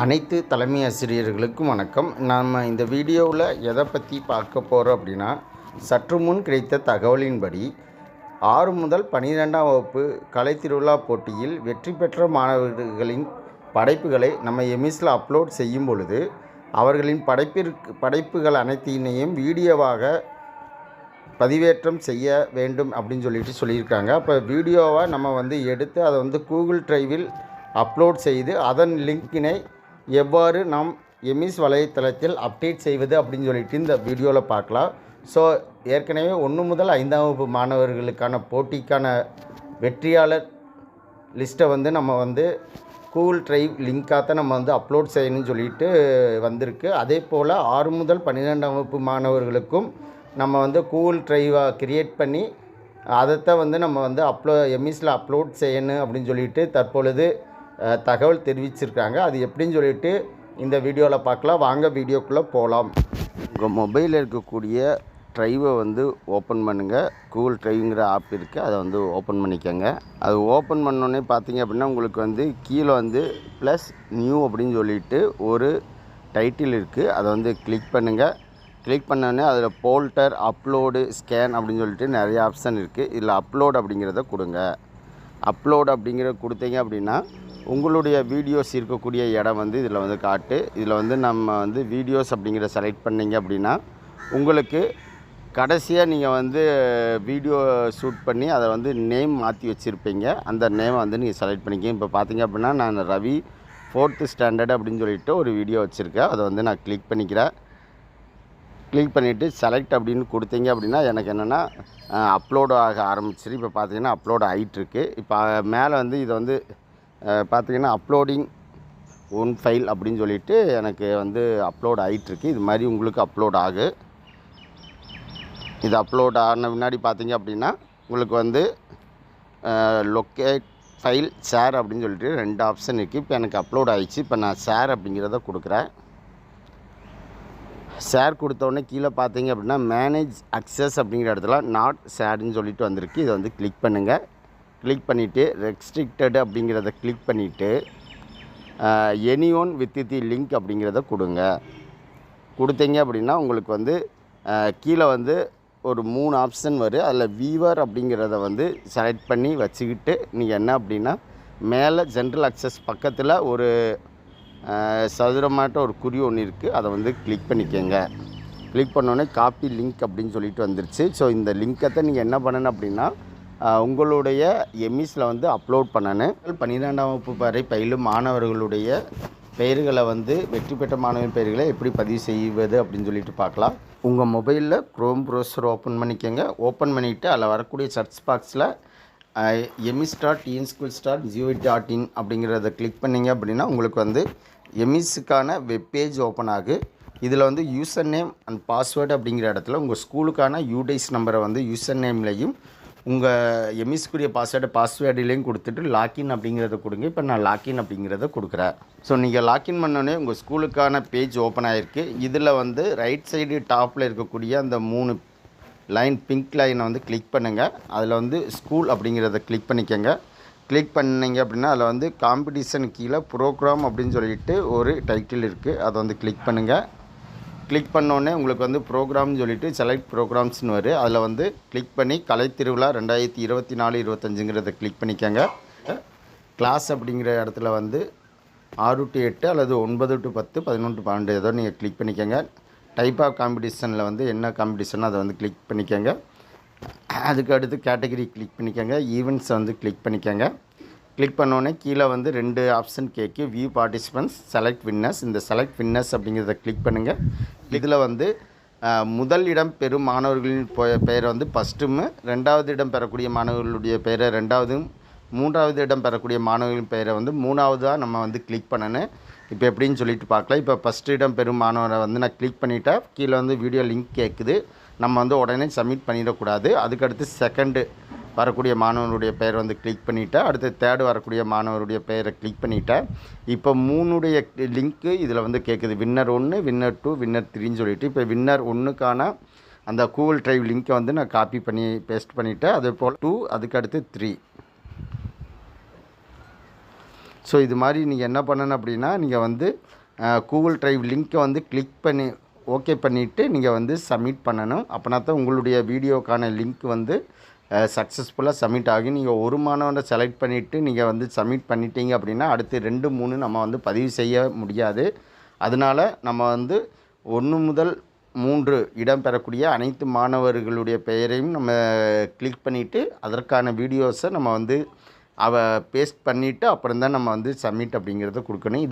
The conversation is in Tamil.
அனைத்து தலைமை ஆசிரியர்களுக்கும் வணக்கம். நாம் இந்த வீடியோவில் எதை பற்றி பார்க்க போகிறோம் அப்படின்னா சற்று முன் கிடைத்த தகவலின்படி ஆறு முதல் பன்னிரெண்டாம் வகுப்பு கலை திருவிழா போட்டியில் வெற்றி பெற்ற மாணவர்களின் படைப்புகளை நம்ம எமிஸில் அப்லோட் செய்யும் பொழுது அவர்களின் படைப்பிற்கு படைப்புகள் அனைத்தினையும் வீடியோவாக பதிவேற்றம் செய்ய வேண்டும் அப்படின்னு சொல்லிட்டு சொல்லியிருக்காங்க. அப்போ வீடியோவை நம்ம வந்து எடுத்து அதை வந்து கூகுள் டிரைவில் அப்லோட் செய்து அதன் லிங்கினை எவ்வாறு நாம் எமிஸ் வலைத்தளத்தில் அப்டேட் செய்வது அப்படின்னு சொல்லிட்டு இந்த வீடியோவில் பார்க்கலாம். ஸோ ஏற்கனவே ஒன்று முதல் ஐந்தாம் வகுப்பு மாணவர்களுக்கான போட்டிக்கான வெற்றியாளர் லிஸ்ட்டை வந்து நம்ம வந்து கூகுள் ட்ரைவ் லிங்காக நம்ம வந்து அப்லோட் செய்யணும்னு சொல்லிட்டு வந்திருக்கு. அதே போல் ஆறு முதல் பன்னிரெண்டாம் வகுப்பு மாணவர்களுக்கும் நம்ம வந்து கூகுள் ட்ரைவாக கிரியேட் பண்ணி அதைத்தான் வந்து நம்ம வந்து அப்லோ எம்இஸில் அப்லோட் செய்யணும் அப்படின்னு சொல்லிட்டு தற்பொழுது தகவல் தெரிவிச்சிருக்காங்க. அது எப்படின்னு சொல்லிட்டு இந்த வீடியோவில் பார்க்கலாம். வாங்க வீடியோக்குள்ளே போகலாம் உங்கள் மொபைலில் இருக்கக்கூடிய ட்ரைவை வந்து ஓப்பன் பண்ணுங்கள் கூகுள் ட்ரைவ்ங்கிற ஆப் இருக்குது அதை வந்து ஓப்பன் பண்ணிக்கோங்க. அது ஓப்பன் பண்ணோன்னே பார்த்தீங்க அப்படின்னா உங்களுக்கு வந்து கீழே வந்து ப்ளஸ் நியூ அப்படின்னு சொல்லிட்டு ஒரு டைட்டில் இருக்குது அதை வந்து கிளிக் பண்ணுங்கள் கிளிக் பண்ணோடனே அதில் போல்டர் அப்லோடு ஸ்கேன் அப்படின்னு சொல்லிட்டு நிறைய ஆப்ஷன் இருக்குது இதில் அப்லோட் அப்படிங்கிறத கொடுங்க. அப்லோட் அப்படிங்கிறத கொடுத்தீங்க அப்படின்னா உங்களுடைய வீடியோஸ் இருக்கக்கூடிய இடம் வந்து இதில் வந்து காட்டு. இதில் வந்து நம்ம வந்து வீடியோஸ் அப்படிங்கிற செலக்ட் பண்ணிங்க அப்படின்னா உங்களுக்கு கடைசியாக நீங்கள் வந்து வீடியோ ஷூட் பண்ணி அதை வந்து நேம் மாற்றி வச்சுருப்பீங்க. அந்த நேமை வந்து நீங்கள் செலக்ட் பண்ணிக்க இப்போ பார்த்தீங்க அப்படின்னா நான் ரவி ஃபோர்த்து ஸ்டாண்டர்ட் அப்படின்னு சொல்லிட்டு ஒரு வீடியோ வச்சுருக்கேன். அதை வந்து நான் கிளிக் பண்ணிக்கிறேன். கிளிக் பண்ணிவிட்டு செலக்ட் அப்படின்னு கொடுத்தீங்க அப்படின்னா எனக்கு என்னென்னா அப்லோடு ஆக ஆரம்பிச்சிரு. இப்போ பார்த்தீங்கன்னா அப்லோடு ஆகிட்டுருக்கு இப்போ மேலே வந்து இதை வந்து பார்த்தீங்கன்னா அப்லோடிங் ஒன் ஃபைல் அப்படின்னு சொல்லிட்டு எனக்கு வந்து அப்லோட் ஆகிட்டுருக்கு இது மாதிரி உங்களுக்கு அப்லோட் ஆகு. இது அப்லோட் ஆன முன்னாடி பார்த்தீங்க அப்படின்னா உங்களுக்கு வந்து லொக்கேட் ஃபைல் ஷேர் அப்படின்னு சொல்லிட்டு ரெண்டு ஆப்ஷன் இருக்குது இப்போ எனக்கு அப்லோட் ஆகிடுச்சு இப்போ நான் ஷேர் அப்படிங்கிறத கொடுக்குறேன். ஷேர் கொடுத்தோடனே கீழே பார்த்தீங்க அப்படின்னா மேனேஜ் அக்சஸ் அப்படிங்கிற இடத்துல நாட் ஷேர்னு சொல்லிட்டு வந்திருக்கு. இதை வந்து கிளிக் பண்ணுங்கள் கிளிக் பண்ணிவிட்டு ரெஸ்ட்ரிக்டட் அப்படிங்கிறத கிளிக் பண்ணிவிட்டு any one with the link அப்படிங்கிறத கொடுங்க. கொடுத்தீங்க அப்படின்னா உங்களுக்கு வந்து கீழே வந்து ஒரு மூணு ஆப்ஷன் வரும் அதில் வீவர் அப்படிங்கிறத வந்து செலக்ட் பண்ணி வச்சுக்கிட்டு நீங்கள் என்ன அப்படின்னா மேலே ஜென்ரல் அக்சஸ் பக்கத்தில் ஒரு சதுரமாட்ட ஒரு குறி ஒன்று இருக்குது அதை வந்து கிளிக் பண்ணிக்கோங்க. கிளிக் பண்ணோடனே காப்பி லிங்க் அப்படின்னு சொல்லிட்டு வந்துருச்சு. ஸோ இந்த லிங்கத்தை நீங்கள் என்ன பண்ணணும் அப்படின்னா உங்களுடைய எம்இஸில் வந்து அப்லோட் பண்ணணும் பன்னிரெண்டாம் வகுப்பு வரை பயிலும் மாணவர்களுடைய பெயர்களை வந்து வெற்றி பெற்ற மாணவன் பெயர்களை எப்படி பதிவு செய்வது அப்படின்னு சொல்லிட்டு பார்க்கலாம். உங்கள் மொபைலில் க்ரோம் ப்ரௌசர் ஓப்பன் பண்ணிக்கோங்க. ஓப்பன் பண்ணிவிட்டு அதில் வரக்கூடிய சர்ச் பாக்ஸில் EMIS dot in school dot GO dot in அப்படிங்கிறத கிளிக் பண்ணீங்க அப்படின்னா உங்களுக்கு வந்து எமிஸுக்கான வெப்பேஜ் ஓப்பன் ஆகு. இதில் வந்து யூசர் நேம் அண்ட் பாஸ்வேர்டு அப்படிங்கிற இடத்துல உங்கள் ஸ்கூலுக்கான யூடைஸ் நம்பரை வந்து யூசர் நேம்லேயும் உங்கள் எம்இஸ்க்குரிய பாஸ்வேர்டு பாஸ்வேர்டுலேயும் கொடுத்துட்டு லாக்இன் அப்படிங்கிறத கொடுங்க. இப்போ நான் லாக்இன் அப்படிங்கிறத கொடுக்குறேன். ஸோ நீங்கள் லாக்இன் பண்ணோடனே உங்கள் ஸ்கூலுக்கான பேஜ் ஓப்பன் ஆகிருக்கு இதில் வந்து ரைட் சைடு டாப்பில் இருக்கக்கூடிய அந்த மூணு லைன் பிங்க் லைனை வந்து கிளிக் பண்ணுங்கள் அதில் வந்து ஸ்கூல் அப்படிங்கிறத கிளிக் பண்ணிக்கோங்க. கிளிக் பண்ணிங்க அப்படின்னா அதில் வந்து காம்படிஷன் கீழே ப்ரோக்ராம் அப்படின்னு சொல்லிட்டு ஒரு டைட்டில் இருக்குது அதை வந்து கிளிக் பண்ணுங்கள் கிளிக் பண்ணோடனே உங்களுக்கு வந்து ப்ரோக்ராம்னு சொல்லிட்டு செலக்ட் ப்ரோக்ராம்ஸ்னு வரும் அதில் வந்து கிளிக் பண்ணி கலைத்திருவிழா ரெண்டாயிரத்தி இருபத்தி நாலு இருபத்தஞ்சுங்கிறத கிளிக் பண்ணிக்கோங்க. கிளாஸ் அப்படிங்கிற இடத்துல வந்து ஆறு டு எட்டு அல்லது ஒன்பது டு பத்து பதினொன்று பன்னெண்டு ஏதோ நீங்கள் கிளிக் பண்ணிக்கோங்க. டைப் ஆஃப் காம்படிஷனில் வந்து என்ன காம்படிஷனோ அதை வந்து கிளிக் பண்ணிக்கோங்க. அதுக்கு அடுத்து கேட்டகரி கிளிக் பண்ணிக்கோங்க. ஈவெண்ட்ஸை வந்து கிளிக் பண்ணிக்கோங்க. கிளிக் பண்ணோடனே கீழே வந்து ரெண்டு ஆப்ஷன் கேட்கு வியூ பார்ட்டிசிபென்ட்ஸ் செலக்ட் வின்னர்ஸ் இந்த செலக்ட் வின்னர்ஸ் அப்படிங்கிறத கிளிக் பண்ணுங்கள் இதில் வந்து முதல் இடம் பெறும் மாணவர்களின் பெயரை வந்து ஃபஸ்ட்டும் ரெண்டாவது இடம் பெறக்கூடிய மாணவர்களுடைய பெயரை ரெண்டாவதும் மூன்றாவது இடம் பெறக்கூடிய மாணவர்களின் பெயரை வந்து மூணாவதாக நம்ம வந்து கிளிக் பண்ணணும் இப்போ எப்படின்னு சொல்லிட்டு பார்க்கலாம் இப்போ ஃபஸ்ட் இடம் பெறும் மாணவரை வந்து நான் கிளிக் பண்ணிவிட்டேன் கீழே வந்து வீடியோ லிங்க் கேட்குது நம்ம வந்து உடனே சப்மிட் பண்ணிடக்கூடாது. அதுக்கடுத்து செகண்டு வரக்கூடிய மாணவனுடைய பெயர் வந்து கிளிக் பண்ணிவிட்டேன் அடுத்து தேர்டு வரக்கூடிய மாணவருடைய பெயரை கிளிக் பண்ணிவிட்டேன் இப்போ மூணுடைய லிங்க்கு இதில் வந்து கேட்குது வின்னர் ஒன்று வின்னர் டூ வின்னர் த்ரீன்னு சொல்லிட்டு இப்போ வின்னர் ஒன்றுக்கான அந்த கூகுள் ட்ரைவ் லிங்க்கை வந்து நான் காப்பி பண்ணி பேஸ்ட் பண்ணிவிட்டேன் அதே போல் டூ அதுக்கு அடுத்து த்ரீ ஸோ இது மாதிரி நீங்கள் என்ன பண்ணணும் அப்படின்னா நீங்கள் வந்து கூகுள் ட்ரைவ் லிங்க்கை வந்து கிளிக் பண்ணி ஓகே பண்ணிவிட்டு நீங்கள் வந்து சப்மிட் பண்ணணும். அப்படின்னா தான் உங்களுடைய வீடியோக்கான லிங்க் வந்து சக்ஸஸ்ஃபுல்லாக சப்மிட் ஆகி நீங்கள் ஒரு மாணவனை செலக்ட் பண்ணிவிட்டு நீங்கள் வந்து சப்மிட் பண்ணிட்டீங்க அப்படின்னா அடுத்து ரெண்டு மூணு நம்ம வந்து பதிவு செய்ய முடியாது. அதனால் நம்ம வந்து ஒன்று முதல் மூன்று இடம் பெறக்கூடிய அனைத்து மாணவர்களுடைய பெயரையும் நம்ம கிளிக் பண்ணிவிட்டு அதற்கான வீடியோஸை நம்ம வந்து அவ பேஸ்ட் பண்ணிவிட்டு அப்புறம் தான் நம்ம வந்து சப்மிட் அப்படிங்கிறத கொடுக்கணும். இது